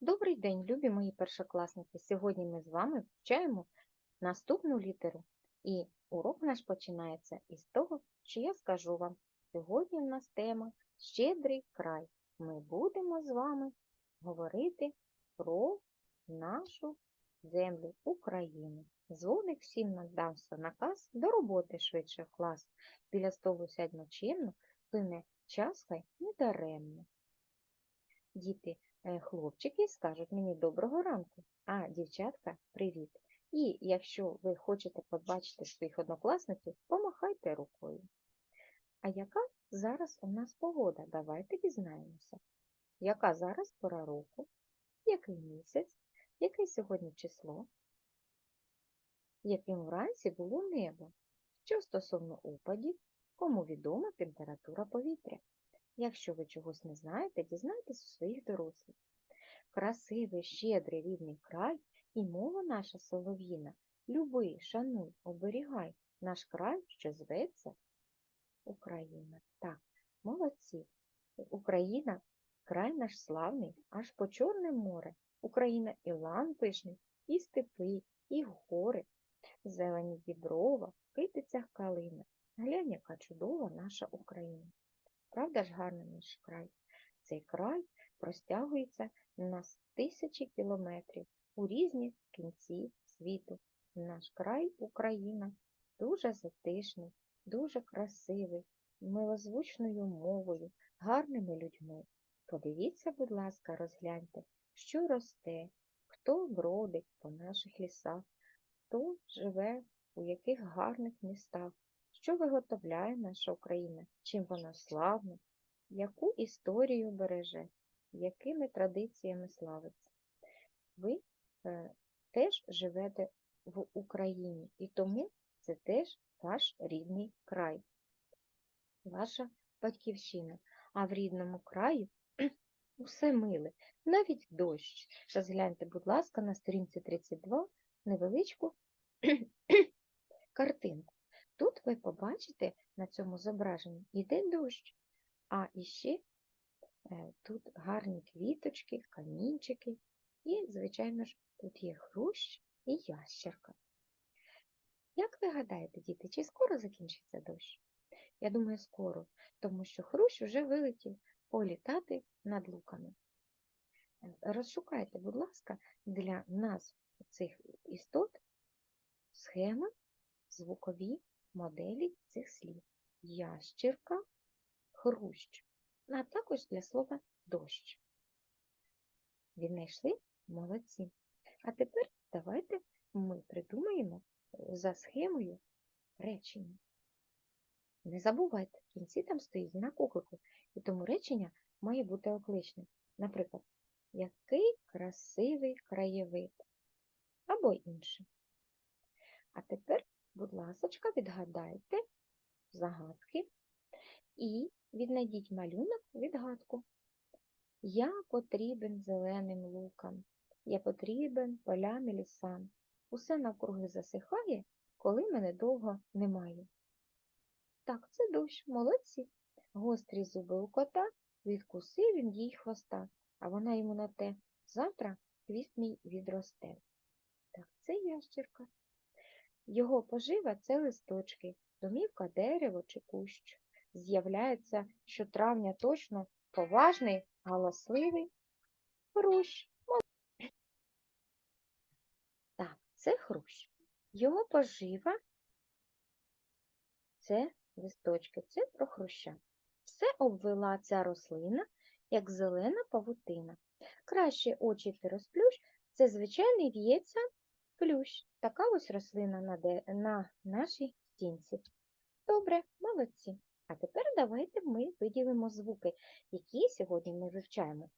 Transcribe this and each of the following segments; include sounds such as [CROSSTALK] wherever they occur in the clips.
Добрий день, любі мої першокласники! Сьогодні ми з вами вивчаємо наступну літеру. І урок наш починається із того, що я скажу вам. Сьогодні в нас тема Щедрий край. Ми будемо з вами говорити про нашу землю Україну. Дзвоник всім надався наказ до роботи швидше в клас. Біля столу сядьмо чемно, плине час хай не даремно. Діти, хлопчики скажуть мені доброго ранку, а дівчатка привіт. І якщо ви хочете побачити своїх однокласників, помахайте рукою. А яка зараз у нас погода? Давайте дізнаємося. Яка зараз пора року? Який місяць? Яке сьогодні число? Яким вранці було небо? Що стосовно опадів, кому відома температура повітря? Якщо ви чогось не знаєте, дізнайтесь у своїх дорослих. Красивий, щедрий, рідний край і мова наша солов'їна. Люби, шануй, оберігай наш край, що зветься Україна. Так, молодці. Україна край наш славний, аж по Чорне море. Україна і лан пишний, і степи, і гори, зелені діброва, китицях калина. Глянь, яка чудова наша Україна. Правда ж гарний наш край? Цей край простягується на тисячі кілометрів у різні кінці світу. Наш край Україна дуже затишний, дуже красивий, милозвучною мовою, гарними людьми. Подивіться, будь ласка, розгляньте, що росте, хто бродить по наших лісах, хто живе у яких гарних містах. Що виготовляє наша Україна, чим вона славна, яку історію береже, якими традиціями славиться. Ви е, теж живете в Україні, і тому це теж ваш рідний край, ваша батьківщина. А в рідному краї [CLEARS THROAT] усе миле, навіть дощ. Розгляньте, будь ласка, на сторінці 32 невеличку [CLEARS THROAT] картинку. Тут ви побачите на цьому зображенні іде дощ, а іще е, тут гарні квіточки, камінчики і, звичайно ж, тут є хрущ і ящерка. Як ви гадаєте, діти, чи скоро закінчиться дощ? Я думаю, скоро, тому що хрущ вже вилетів політати над луками. Е, Розшукайте, будь ласка, для назв цих істот схеми звукові моделі цих слів ящірка, хрущ, а також для слова дощ. Віднайшли молодці. А тепер давайте ми придумаємо за схемою речення. Не забувайте, в кінці там стоїть знак оклику, і тому речення має бути окличним. Наприклад, який красивий краєвид або інше. А тепер Будь ласочка, відгадайте загадки і віднайдіть малюнок відгадку. Я потрібен зеленим лукам, я потрібен полям і лісам. Усе навкруги засихає, коли мене довго немає. Так, це дощ, молодці. Гострі зуби у кота, відкусив він їй хвоста, а вона йому на те завтра хвіст мій відросте. Так, це ящерка. Його пожива це листочки, домівка, дерево чи кущ. З'являється щотравня точно поважний, галасливий хрущ. Так, це хрущ. Його пожива це листочки, це про хруща. Все обвела ця рослина, як зелена павутина. Краще очі ти розплющ, це звичайний в'ється плющ. Така ось рослина на, де... на нашій стінці. Добре, молодці. А тепер давайте ми виділимо звуки, які сьогодні ми вивчаємо.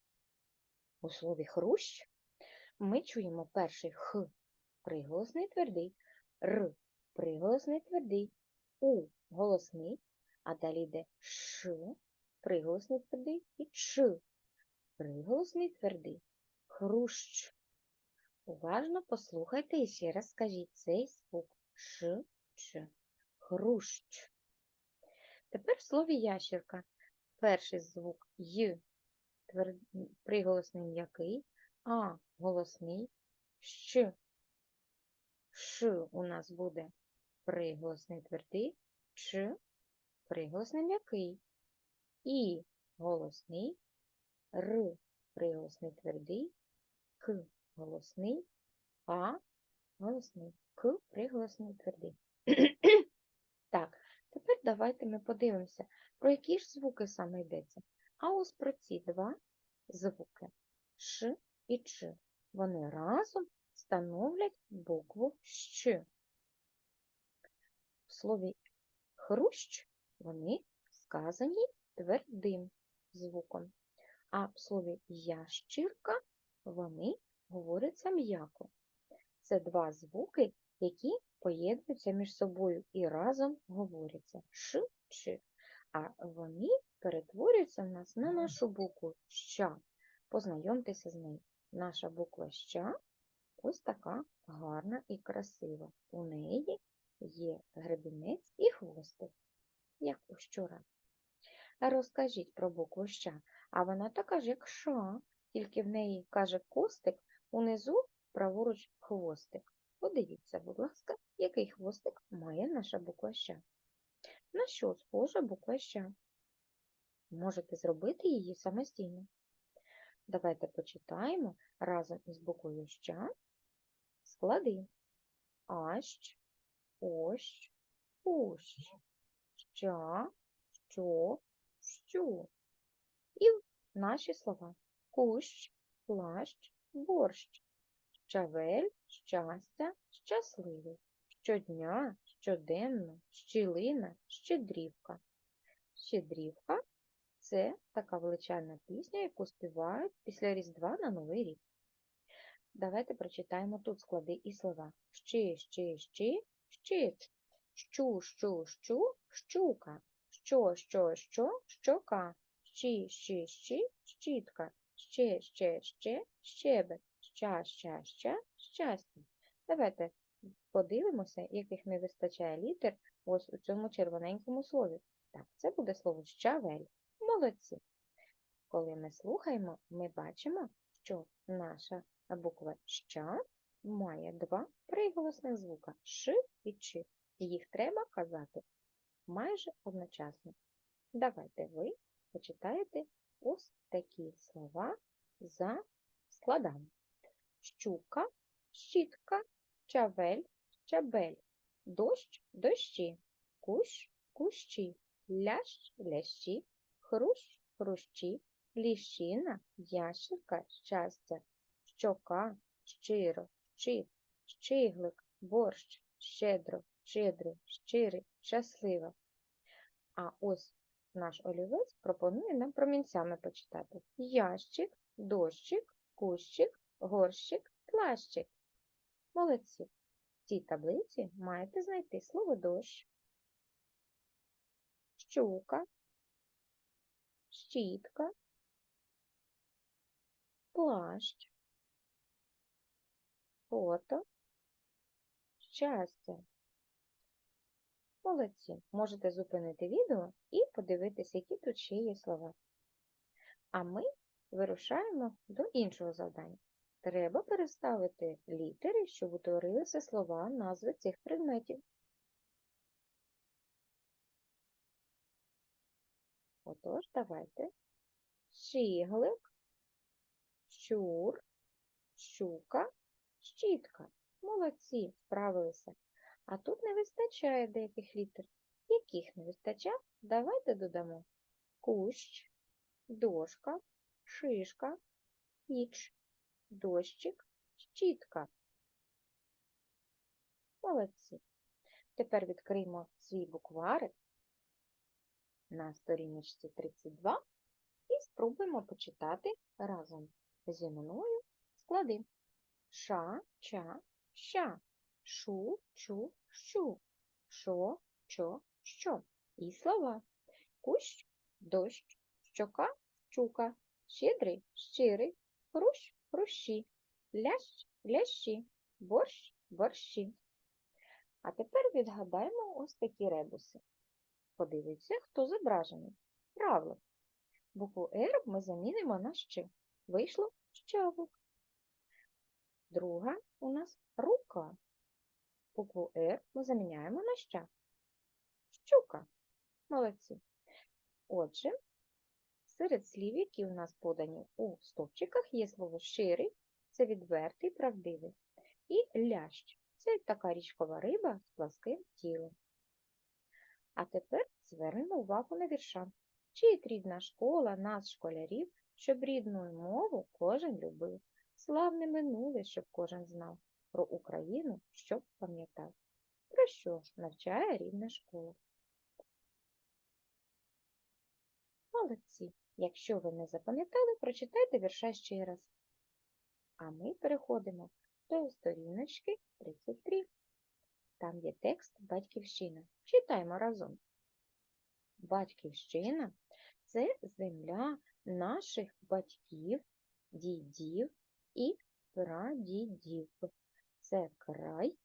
У слові хрущ ми чуємо перший х приголосний твердий, р приголосний твердий, у голосний, а далі йде ш приголосний твердий і ч приголосний твердий. Хрущ. Уважно послухайте і ще раз скажіть цей звук Ш, Ч, хрущ. Тепер в слові ящерка. Перший звук Й, приголосний м'який, А голосний, щ. Ш у нас буде приголосний твердий, ч приголосний м'який. І голосний, р приголосний твердий, к голосний, а голосний, к приголосний твердий. [CLEARS THROAT] Так, тепер давайте ми подивимося, про які ж звуки саме йдеться. А ось про ці два звуки Ш і Ч. Вони разом становлять букву Щ. В слові хрущ вони сказані твердим звуком, а в слові ящірка вони говоряться м'яко. Це два звуки, які поєднуються між собою і разом говоряться ш, ч, а вони перетворюються в нас на нашу букву ща. Познайомтеся з нею. Наша буква ща ось така гарна і красива. У неї є гребінець і хвостик, як у щура. Розкажіть про букву ща, а вона така ж, як ша, тільки в неї каже костик, унизу праворуч хвостик. Подивіться, будь ласка, який хвостик має наша буква ща. На що схожа буква ща? Можете зробити її самостійно. Давайте почитаємо разом із буквою ща склади. Ащ, ощ, ущ, ща, що, щу. І наші слова кущ, плащ, борщ, щавель, щастя, щасливий, щодня, щоденно, щілина, щедрівка. Щедрівка це така величезна пісня, яку співають після Різдва на Новий рік. Давайте прочитаємо тут склади і слова. Щи, щи, щи, щит. Щу, щу, щу, щука. Що, що, що, щока. Щі, щі, щі, щітка. Ще, ще, ще, щебет. Ща, ща, ща, щастя. Давайте подивимося, яких не вистачає літер ось у цьому червоненькому слові. Так, це буде слово щавель. Молодці. Коли ми слухаємо, ми бачимо, що наша буква ща має два приголосних звука ш і ч. Їх треба казати майже одночасно. Давайте ви почитаєте ось такі слова за складами. Щука, щітка, чавель, чабель, дощ, дощі, кущ, кущі, лящ, лящі, хрущ, хрущі, ліщина, ящерка, щастя, щока, щиро, щит, щиглик, борщ, щедро, щедрий, щирий, щаслива. А ось наш олівець пропонує нам промінцями почитати. Ящик, дощик, кущик, горщик, плащик. Молодці. В цій таблиці маєте знайти слово дощ, щука, щітка, плащ, фото, щастя. Молодці. Можете зупинити відео і подивитися, які тут ще є слова. А ми вирушаємо до іншого завдання. Треба переставити літери, щоб утворилися слова назви цих предметів. Отож, давайте. Щіглик, щур, щука, щітка. Молодці, справилися. А тут не вистачає деяких літер. Яких не вистачає? Давайте додамо кущ, дошка, шишка, піч, дощик, щітка. Молодці. Тепер відкриємо свій букварик на сторіночці 32 і спробуємо почитати разом зі мною склади. Ша, ча, ща, шу, чу, щу, шо, чо, що. І слова. Кущ, дощ, щока, щука, щедрий, щирий, хрущ, хрущі, лящ, лящі, борщ, борщі. А тепер відгадаємо ось такі ребуси. Подивіться, хто зображений. Правильно. Букву «Р» ми замінимо на «щ». Вийшло «щавик». Друга у нас рука. Букву Р ми заміняємо на що? Щука. Молодці. Отже, серед слів, які у нас подані у стовпчиках, є слово щирий, це відвертий, правдивий. І лящ це така річкова риба з пласким тілом. А тепер звернемо увагу на вірша. Вчить рідна школа нас, школярів, щоб рідну мову кожен любив. Славне минуле, щоб кожен знав, про Україну, щоб пам'ятав. Про що навчає рідна школа? Молодці! Якщо ви не запам'ятали, прочитайте вірша ще раз. А ми переходимо до сторіночки 33. Там є текст Батьківщина. Читаємо разом. Батьківщина це земля наших батьків, дідів і прадідів. Це край,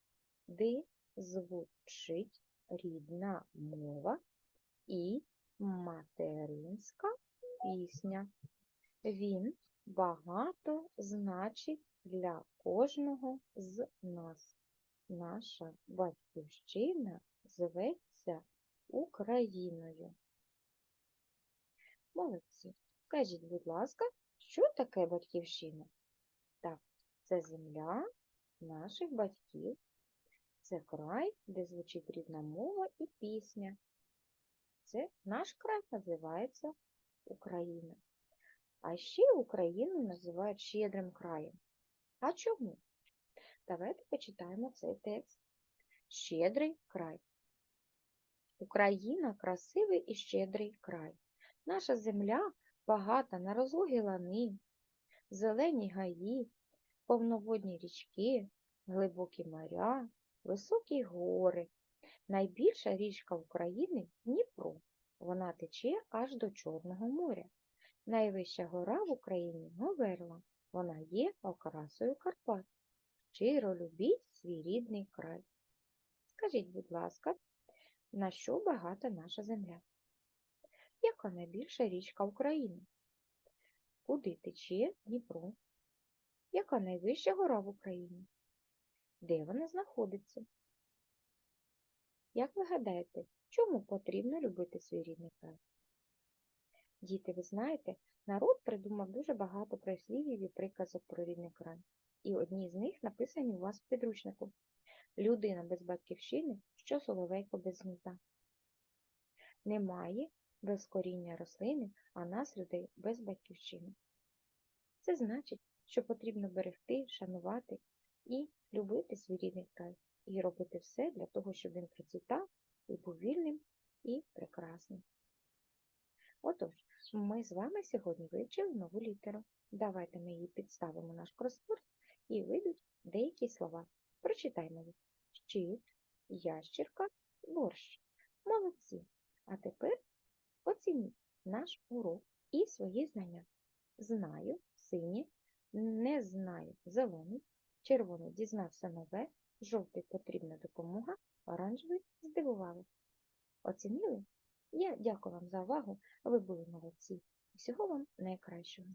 де звучить рідна мова і материнська пісня. Він багато значить для кожного з нас. Наша батьківщина зветься Україною. Молодці. Скажіть, будь ласка, що таке батьківщина? Так, це земля наших батьків. Це край, де звучить рідна мова і пісня. Це наш край називається Україна. А ще Україну називають щедрим краєм. А чому? Давайте почитаємо цей текст. Щедрий край. Україна красивий і щедрий край. Наша земля багата на розлогі лани, зелені гаї, повноводні річки, глибокі моря, високі гори. Найбільша річка України Дніпро. Вона тече аж до Чорного моря. Найвища гора в Україні Говерла. Вона є окрасою Карпат. Щиро любіть свій рідний край. Скажіть, будь ласка, на що багата наша земля? Яка найбільша річка України? Куди тече Дніпро? Яка найвища гора в Україні? Де вона знаходиться? Як ви гадаєте, чому потрібно любити свій рідний край? Діти, ви знаєте, народ придумав дуже багато прислів'їв і приказок про рідний край. І одні з них написані у вас в підручнику. Людина без батьківщини, що соловейко без гнізда. Немає без коріння рослини, а нас, людей, без батьківщини. Це значить, що потрібно берегти, шанувати і любити свій рідний край, і робити все для того, щоб він процвітав і був вільним і прекрасним. Отож, ми з вами сьогодні вивчили нову літеру. Давайте ми її підставимо наш кросворд і вийдуть деякі слова. Прочитаймо їх. Щит, ящірка, борщ. Молодці. А тепер оцініть наш урок і свої знання. Знаю, синє, не знаю, зелений, червоний дізнався нове, жовтий потрібна допомога, оранжевий здивували. Оцінили? Я дякую вам за увагу, ви були молодці. Всього вам найкращого.